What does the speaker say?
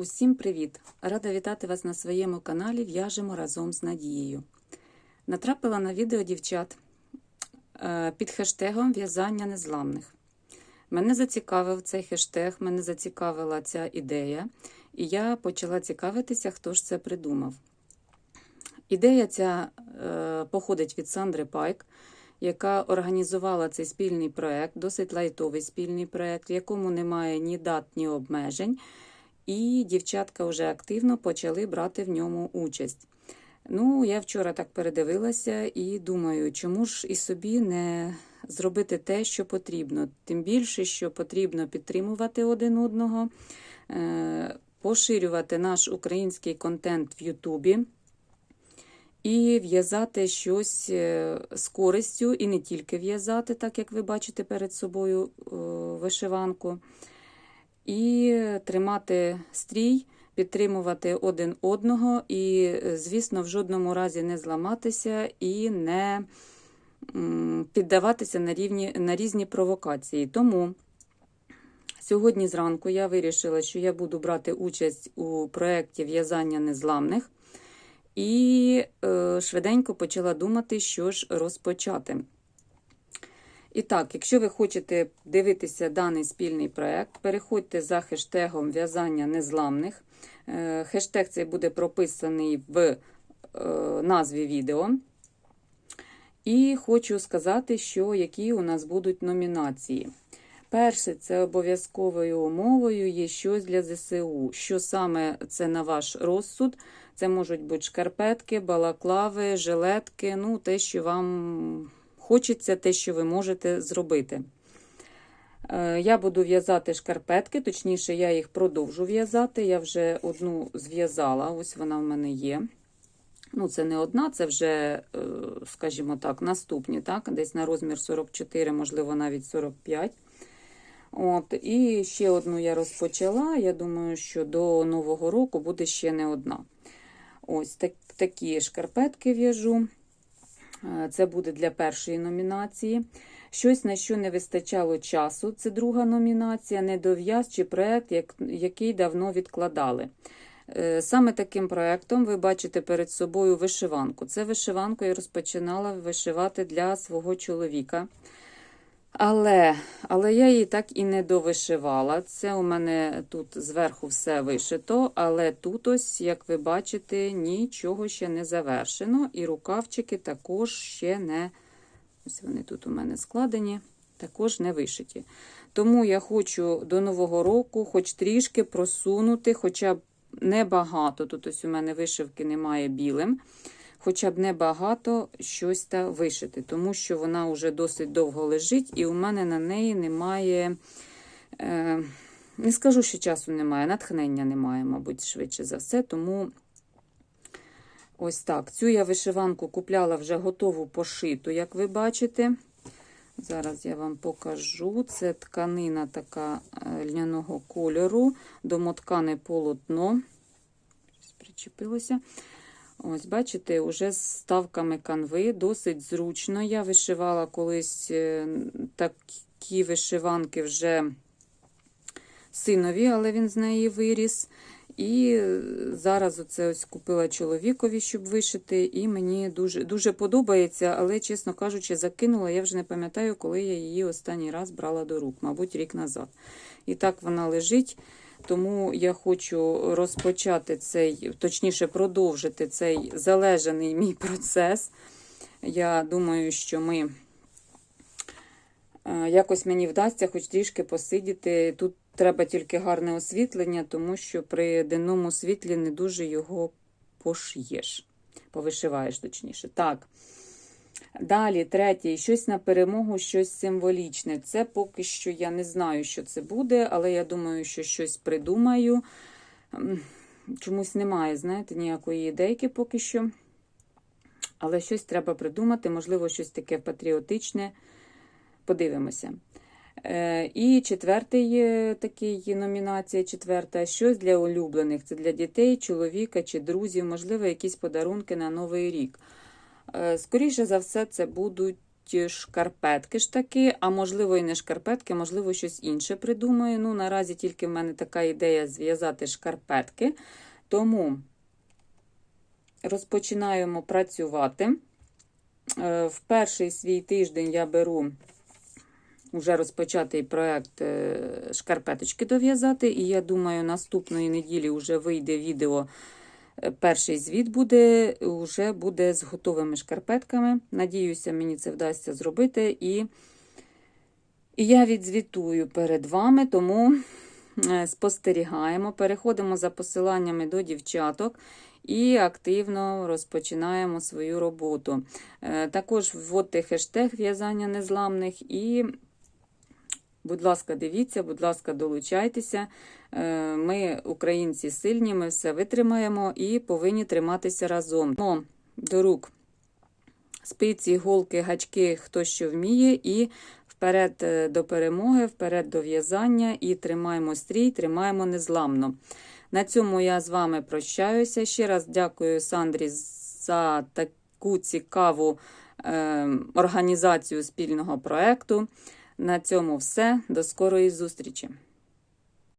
Усім привіт! Рада вітати вас на своєму каналі В'яжемо разом з Надією. Натрапила на відео дівчат е, під хештегом В'язання незламних. Мене зацікавив цей хештег, мене зацікавила ця ідея, і я почала цікавитися, хто ж це придумав. Ідея ця е, походить від Сандри Пайк, яка організувала цей спільний проект, досить лайтовий спільний проект, в якому немає ні дат, ні обмежень. І дівчатка вже активно почали брати в ньому участь. Ну, я вчора так передивилася і думаю, чому ж і собі не зробити те, що потрібно. Тим більше, що потрібно підтримувати один одного, е, поширювати наш український контент в Ютубі і в'язати щось е, з користю, і не тільки в'язати, так як ви бачите перед собою е, вишиванку і тримати стрій, підтримувати один одного, і, звісно, в жодному разі не зламатися і не піддаватися на, рівні, на різні провокації. Тому сьогодні зранку я вирішила, що я буду брати участь у проєкті в'язання незламних. І е, швиденько почала думати, що ж розпочати. І так, якщо ви хочете дивитися даний спільний проєкт, переходьте за хештегом в'язання незламних. Е, хештег цей буде прописаний в е, назві відео. І хочу сказати, що які у нас будуть номінації. Перше, це обов'язковою умовою є щось для ЗСУ. Що саме це на ваш розсуд? Це можуть бути шкарпетки, балаклави, жилетки, ну, те, що вам хочеться те, що ви можете зробити. Е, я буду в'язати шкарпетки, точніше, я їх продовжу в'язати. Я вже одну зв'язала, ось вона в мене є. Ну, Це не одна, це вже, е, скажімо так, наступні, так? десь на розмір 44, можливо, навіть 45. От, І ще одну я розпочала. Я думаю, що до Нового року буде ще не одна. Ось так, такі шкарпетки в'яжу. Е, це буде для першої номінації. Щось, на що не вистачало часу, це друга номінація, недов'яз чи проєкт, який давно відкладали. Е, саме таким проєктом ви бачите перед собою вишиванку. Це вишиванку я розпочинала вишивати для свого чоловіка. Але але я її так і не довишивала. Це у мене тут зверху все вишито, але тут, ось, як ви бачите, нічого ще не завершено. І рукавчики також ще не, ось вони тут у мене складені, також не вишиті. Тому я хочу до Нового року хоч трішки просунути, хоча б небагато. Тут ось у мене вишивки немає білим хоча б небагато щось та вишити, тому що вона вже досить довго лежить, і у мене на неї немає, е, не скажу, що часу немає, натхнення немає, мабуть, швидше за все. Тому ось так. Цю я вишиванку купляла вже готову пошиту, як ви бачите. Зараз я вам покажу. Це тканина така е, льняного кольору, домоткане полотно. Причепилося. Ось, бачите, уже з ставками канви, досить зручно. Я вишивала колись е, такі вишиванки вже синові, але він з неї виріс. І зараз оце ось купила чоловікові, щоб вишити, і мені дуже дуже подобається, але, чесно кажучи, закинула. Я вже не пам'ятаю, коли я її останній раз брала до рук, мабуть, рік назад. І так вона лежить. Тому я хочу розпочати цей, точніше, продовжити цей залежаний мій процес. Я думаю, що ми е, якось мені вдасться хоч трішки посидіти. Тут треба тільки гарне освітлення, тому що при денному світлі не дуже його пошиєш, повишиваєш, точніше. Так. Далі, третє, щось на перемогу, щось символічне. Це поки що я не знаю, що це буде, але я думаю, що щось придумаю. Чомусь немає, знаєте, ніякої ідейки поки що. Але щось треба придумати, можливо, щось таке патріотичне. Подивимося. Е, і четвертий такий номінація, четверта щось для улюблених. Це для дітей, чоловіка чи друзів, можливо, якісь подарунки на Новий рік. Е, скоріше за все, це будуть шкарпетки ж таки, а можливо і не шкарпетки, можливо, щось інше придумаю. Ну, наразі тільки в мене така ідея зв'язати шкарпетки. Тому розпочинаємо працювати. Е, В перший свій тиждень я беру вже розпочатий проект е, шкарпеточки дов'язати, і я думаю, наступної неділі вже вийде відео. Перший звіт буде, вже буде з готовими шкарпетками. Надіюся, мені це вдасться зробити. І, і я відзвітую перед вами, тому е, спостерігаємо, переходимо за посиланнями до дівчаток і активно розпочинаємо свою роботу. Е, Також вводьте хештег в'язання незламних і. Будь ласка, дивіться, будь ласка, долучайтеся. Е, Ми, українці, сильні, ми все витримаємо і повинні триматися разом. Ну, До рук спиці, голки, гачки, хто що вміє, і вперед е, до перемоги, вперед до в'язання, і тримаємо стрій, тримаємо незламно. На цьому я з вами прощаюся. Ще раз дякую Сандрі за таку цікаву е, організацію спільного проекту. На цьому все. До скорої зустрічі!